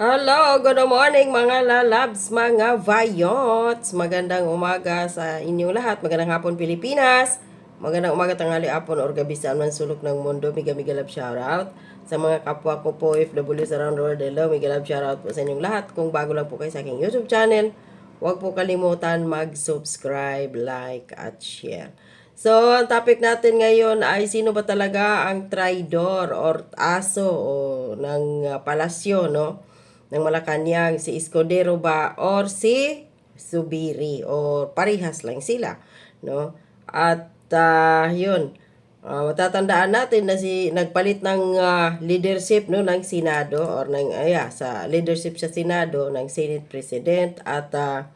Hello, good morning mga lalabs, mga vayots. Magandang umaga sa inyong lahat. Magandang hapon Pilipinas. Magandang umaga, tanghali, hapon, or gabi saan man sulok ng mundo. Miga miga love shoutout. Sa mga kapwa ko po, FWs around the world, hello, miga love shoutout po sa inyong lahat. Kung bago lang po kayo sa aking YouTube channel, huwag po kalimutan mag-subscribe, like, at share. So, ang topic natin ngayon ay sino ba talaga ang traidor or aso o ng palasyo, no? Ng Malacanang, si Escudero ba or si Subiri or parihas lang sila, no? At uh, yun, uh, matatandaan natin na si nagpalit ng uh, leadership no ng Senado or ng aya sa leadership sa Senado ng Senate President at uh,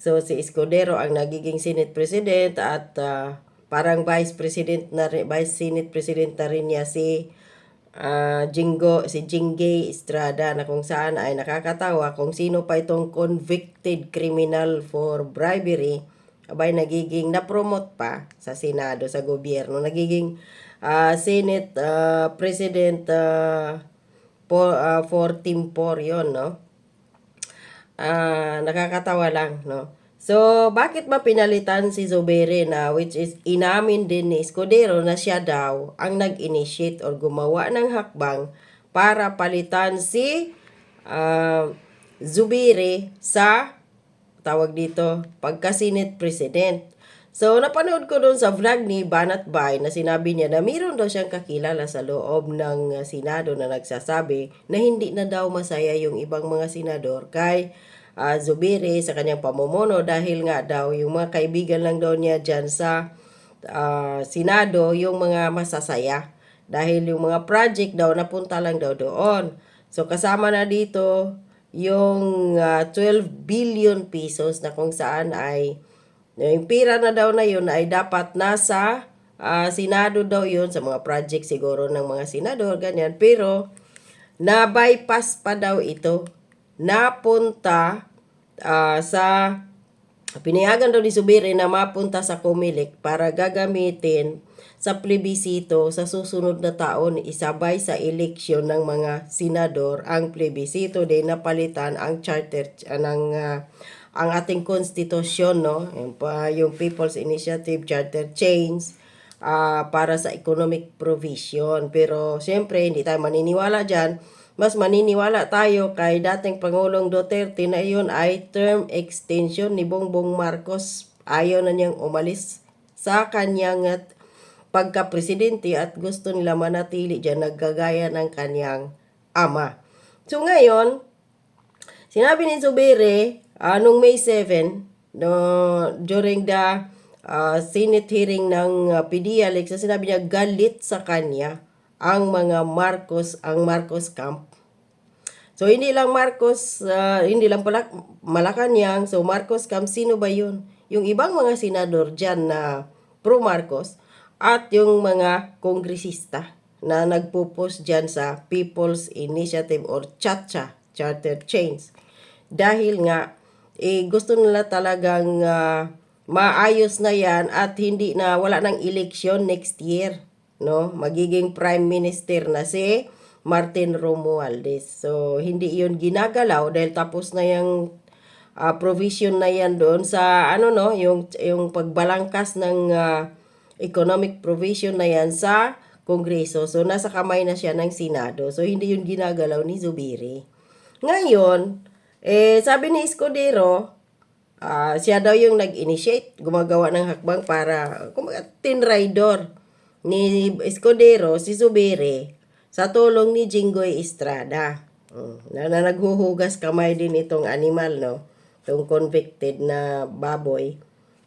So si Escudero ang nagiging Senate President at uh, parang Vice President na Vice Senate President na rin niya si uh, Jingo, si Jingay Estrada na kung saan ay nakakatawa kung sino pa itong convicted criminal for bribery abay nagiging na-promote pa sa Senado, sa gobyerno. Nagiging uh, Senate uh, President uh, for, uh, for Team 4 yun, no? Ah, nakakatawa lang, no? So, bakit ba pinalitan si Zubere na which is inamin din ni Escudero na siya daw ang nag-initiate or gumawa ng hakbang para palitan si uh, Zubere sa tawag dito pagka-Senate President. So, napanood ko doon sa vlog ni Banat Bay na sinabi niya na mayroon daw siyang kakilala sa loob ng Senado na nagsasabi na hindi na daw masaya yung ibang mga senador kay uh, Zubiri sa kanyang pamumuno dahil nga daw yung mga kaibigan lang daw niya dyan sa uh, Senado yung mga masasaya dahil yung mga project daw napunta lang daw doon. So kasama na dito yung uh, 12 billion pesos na kung saan ay yung pira na daw na yun ay dapat nasa uh, Senado daw yun sa mga project siguro ng mga senador, ganyan. Pero na-bypass pa daw ito napunta uh, sa pinayagan daw ni Subiri na mapunta sa Comelec para gagamitin sa plebisito sa susunod na taon isabay sa eleksyon ng mga senador ang plebisito. Din napalitan ang charter uh, ng uh, ang ating konstitusyon no? Yung, uh, yung People's Initiative Charter Change uh, para sa economic provision. Pero siyempre hindi tayo maniniwala diyan mas maniniwala tayo kay dating Pangulong Duterte na iyon ay term extension ni Bongbong Marcos. Ayaw na niyang umalis sa kanyang at pagka-presidente at gusto nila manatili dyan naggagaya ng kanyang ama. So ngayon, sinabi ni Zubere uh, nung May 7, no, during the uh, Senate hearing ng uh, PDLX, sinabi niya galit sa kanya ang mga Marcos, ang Marcos camp So, hindi lang Marcos, uh, hindi lang pala Malacanang. So, Marcos Cam, sino ba yun? Yung ibang mga senador dyan na pro-Marcos at yung mga kongresista na nagpo-post dyan sa People's Initiative or CHACHA, Charter Change. Dahil nga, eh, gusto nila talagang uh, maayos na yan at hindi na wala ng election next year. No? Magiging prime minister na si Martin Romualdez. So, hindi yun ginagalaw dahil tapos na yung uh, provision na yan doon sa ano no, yung, yung pagbalangkas ng uh, economic provision na yan sa Kongreso. So, nasa kamay na siya ng Senado. So, hindi yun ginagalaw ni Zubiri. Ngayon, eh, sabi ni Escudero, uh, siya daw yung nag-initiate, gumagawa ng hakbang para, kumaga, tinraidor ni Escudero, si Zubiri, sa tulong ni Jinggoy Estrada. Uh, na, na naghuhugas kamay din itong animal, no? Itong convicted na baboy.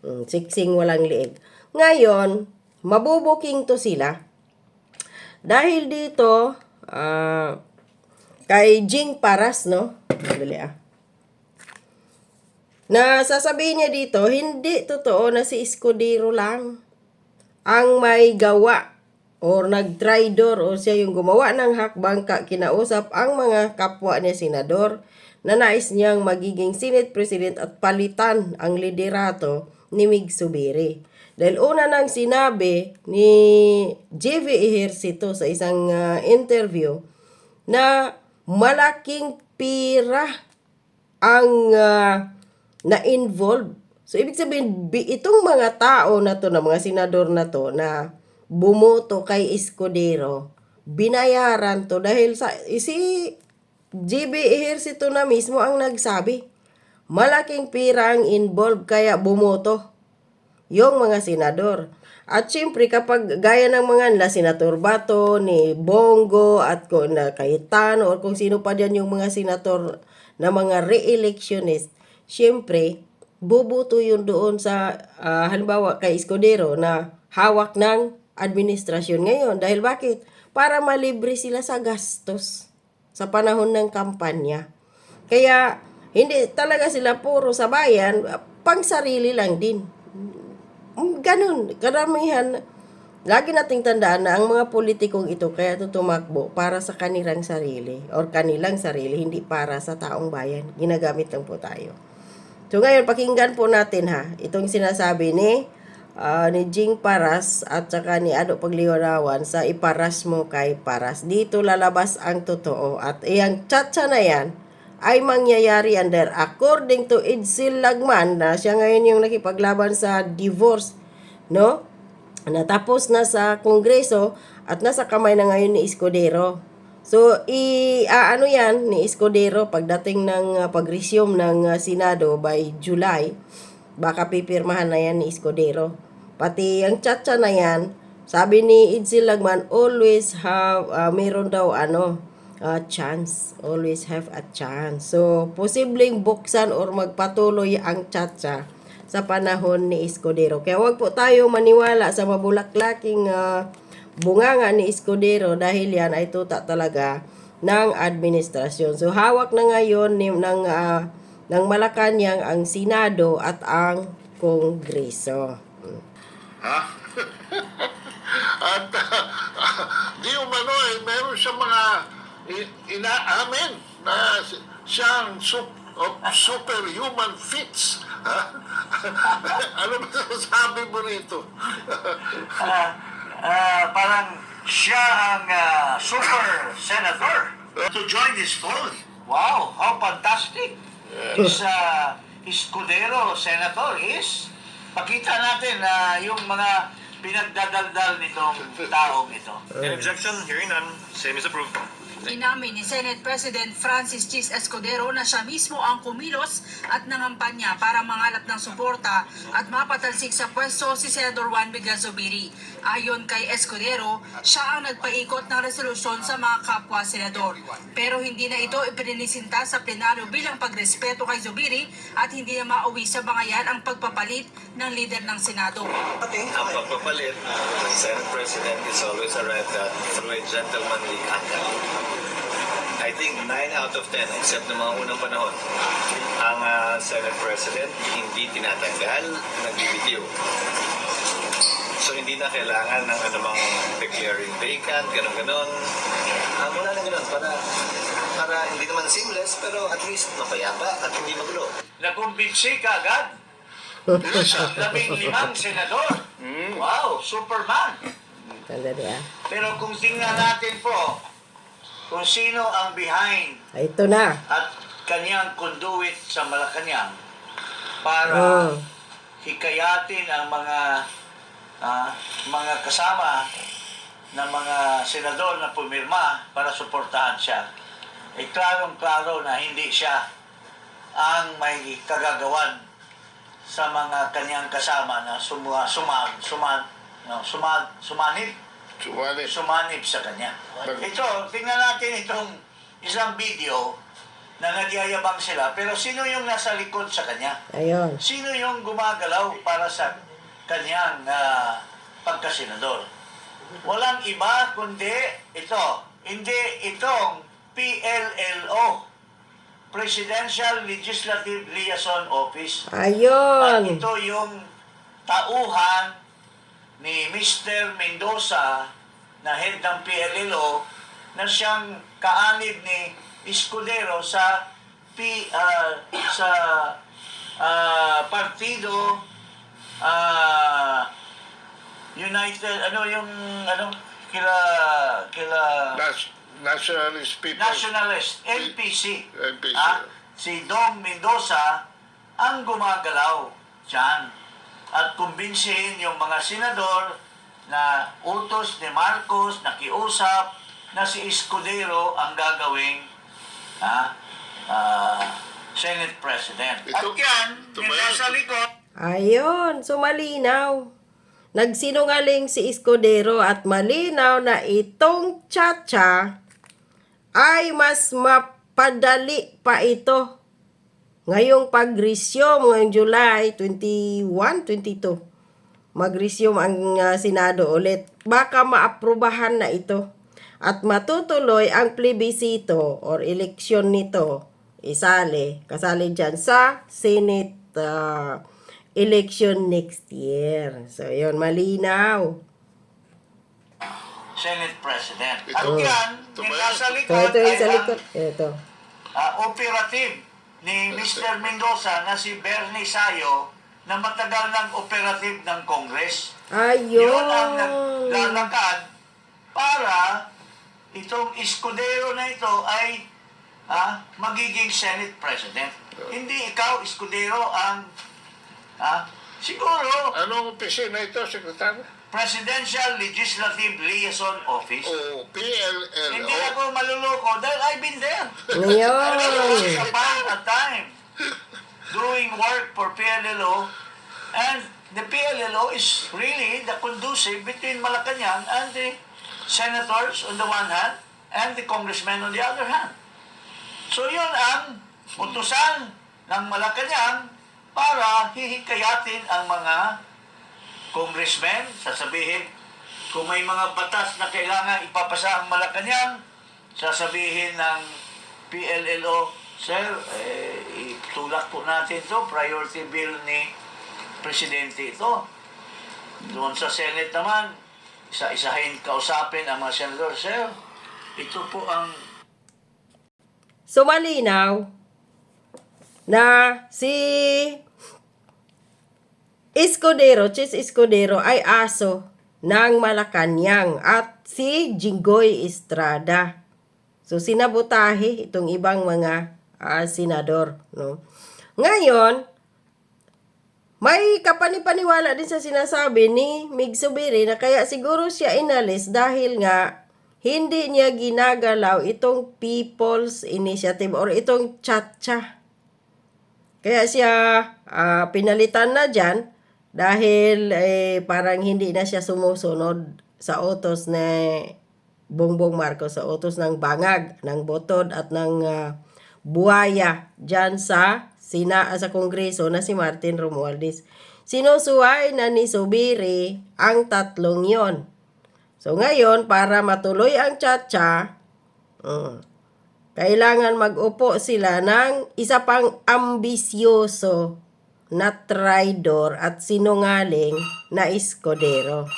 Um, siksing walang liig. Ngayon, mabubuking to sila. Dahil dito, uh, kay Jing Paras, no? Madali ah. Na sasabihin niya dito, hindi totoo na si Escudero lang ang may gawa or nag-traidor o siya yung gumawa ng hakbang ka kinausap ang mga kapwa niya senador na nais niyang magiging Senate President at palitan ang liderato ni Mig Subiri. Dahil una nang sinabi ni JV Ejercito sa isang uh, interview na malaking pira ang ah, na-involve. So, ibig sabihin, bi- itong mga tao na to, na mga senador na to, na bumoto kay Escudero, binayaran to dahil sa, si GB Ejercito na mismo ang nagsabi. Malaking pira ang involved kaya bumoto yung mga senador. At syempre kapag gaya ng mga nila Senator Bato, ni Bongo at kung na Cayetano or kung sino pa diyan yung mga senator na mga re-electionist, syempre bubuto yun doon sa ah, halimbawa kay Escudero na hawak ng administrasyon ngayon. Dahil bakit? Para malibre sila sa gastos sa panahon ng kampanya. Kaya hindi talaga sila puro sa bayan, pang sarili lang din. Ganun, karamihan. Lagi nating tandaan na ang mga politikong ito kaya ito tumakbo para sa kanilang sarili or kanilang sarili, hindi para sa taong bayan. Ginagamit lang po tayo. So ngayon, pakinggan po natin ha, itong sinasabi ni ah, ni Jing Paras at saka ni Ado Pagliwanawan sa iparas mo kay Paras. Dito lalabas ang totoo at iyang chatsa na yan ay mangyayari under according to Edsel Lagman na siya ngayon yung nakipaglaban sa divorce, no? Natapos na sa kongreso at nasa kamay na ngayon ni Escudero. So, i ano yan ni Escudero pagdating ng uh, pag-resume ng uh, Senado by July, baka pipirmahan na yan ni Escudero. Pati ang chatcha na yan, sabi ni Edsel Lagman, always have, uh, meron daw ano, uh, chance. Always have a chance. So, posibleng buksan or magpatuloy ang chatcha sa panahon ni Escudero. Kaya wag po tayo maniwala sa mabulaklaking uh, bunganga ni Escudero dahil yan ay tuta talaga ng administrasyon. So, hawak na ngayon ni, ng, uh, ng Malacanang ang Senado at ang Kongreso. Ha? At di umano eh, meron siya mga inaamin na si- siyang sup, of superhuman feats. Ha? ano ba sabi mo rito? Ah, ah, parang siya ang ah, super senator to join this fold. Wow, how fantastic. This uh, Escudero senator is pakita natin na yung mga pinagdadaldal nitong taong ito. Any objection? Hearing none, same is approved. Inamin ni Senate President Francis Chis Escudero na siya mismo ang kumilos at nangampanya para mangalap ng suporta at mapatalsik sa pwesto si Senador Juan Miguel Zubiri. Ayon kay Escudero, siya ang nagpaikot ng resolusyon sa mga kapwa senador. Pero hindi na ito ipininisinta sa plenaryo bilang pagrespeto kay Zubiri at hindi na mauwi sa mga yan ang pagpapalit ng lider ng Senado. Ang pagpapalit ng Senate President is always arrived at through a gentlemanly act. I think 9 out of 10, except ng mga unang panahon, ang ah, Senate President hindi tinatanggal, nagbibitiw. So hindi na kailangan ng anumang declaring vacant, ganun-ganon. Ah, wala na ganun, para, para hindi naman seamless, pero at least mapayapa at hindi magulo. Nakumbinsi ka agad. Labing limang senador. Wow, Superman. Ah. Pero kung tingnan natin po, kung sino ang behind Ay, Ito na. at kanyang conduit sa Malacanang para Oh. hikayatin ang mga ah, mga kasama ng mga senador na pumirma para suportahan siya. Ay klarong-klaro na hindi siya ang may kagagawan sa mga kanyang kasama na sumag, sumag, sumag, no, sumag, sumanib Suwali. sumanib sa kanya. Ito, tingnan natin itong isang video na nagyayabang sila. Pero sino yung nasa likod sa kanya? Ayun. Sino yung gumagalaw para sa kanyang ah, pagkasenador? Walang iba kundi ito. Hindi itong PLLO. Presidential Legislative Liaison Office. At Ayun. ito yung tauhan ni Mr. Mendoza na head ng PLLO na siyang kaanib ni Escudero sa P, ah, sa ah, partido ah, United ano yung ano kila kila Nas, Nationalist People. Nationalist, NPC. NPC. Ah, si Dong Mendoza ang gumagalaw dyan. At kumbinsihin yung mga senador na utos ni Marcos, nakiusap, na si Escudero ang gagawing ah, ah, Senate President. At Ito- yan, ito ba nasa likod, Ayon, so malinaw. Nagsinungaling si Escudero at malinaw na itong chacha ay mas mapadali pa ito. Ngayong pag-resume ngayong July 21, 22. Mag-resume ang uh, Senado ulit. Baka maaprubahan na ito. At matutuloy ang plebisito or eleksyon nito. Isali, kasali dyan sa Senate uh, election next year. So, yun, malinaw. Senate President. At Ito- yan, ito yung nasa likod ito yung ay sa likod. Ito. ah, operative ni Mr. Mendoza na si Bernie Sayo na matagal ng operative ng Congress. Yun ang Ayun. naglalakad para itong Escudero na ito ay ah, magiging Senate President. Hindi ikaw, Escudero, ang ah, siguro Anong opisina ito, Secretary? Presidential Legislative Liaison Office. O PLLO. Hindi ako maluloko dahil I've been there. Ngayon. upon a time doing work for PLLO and the PLLO is really the conducive between Malacanang and the senators on the one hand and the congressmen on the other hand. So yun ang utusan ng Malacanang para hihikayatin ang mga congressmen, sasabihin, kung may mga batas na kailangan ipapasa ang Malacanang, sasabihin ng PLLO, Sir, eh, itulak po natin to priority bill ni Presidente ito. Doon sa Senate naman, isa-isahin kausapin ang mga senador, Sir, ito po ang So, malinaw na si Escudero, Chis Escudero ay aso ng Malacanang at si Jinggoy Estrada. So, sinabotahe itong ibang mga ah, senador. No? Ngayon, may kapanipaniwala din sa sinasabi ni Mig Subiri na kaya siguro siya inalis dahil nga hindi niya ginagalaw itong People's Initiative or itong Chacha. Kaya siya ah, pinalitan na dyan dahil eh, parang hindi na siya sumusunod sa utos ni Bongbong Marcos, sa utos ng bangag, ng botod at ng ah, buhaya dyan sa sina sa kongreso na si Martin Romualdez. Sinusuway na ni Subiri ang tatlong yon. So ngayon, para matuloy ang chacha, mm, kailangan mag-upo sila ng isa pang ambisyoso na traidor at sinungaling na eskodero.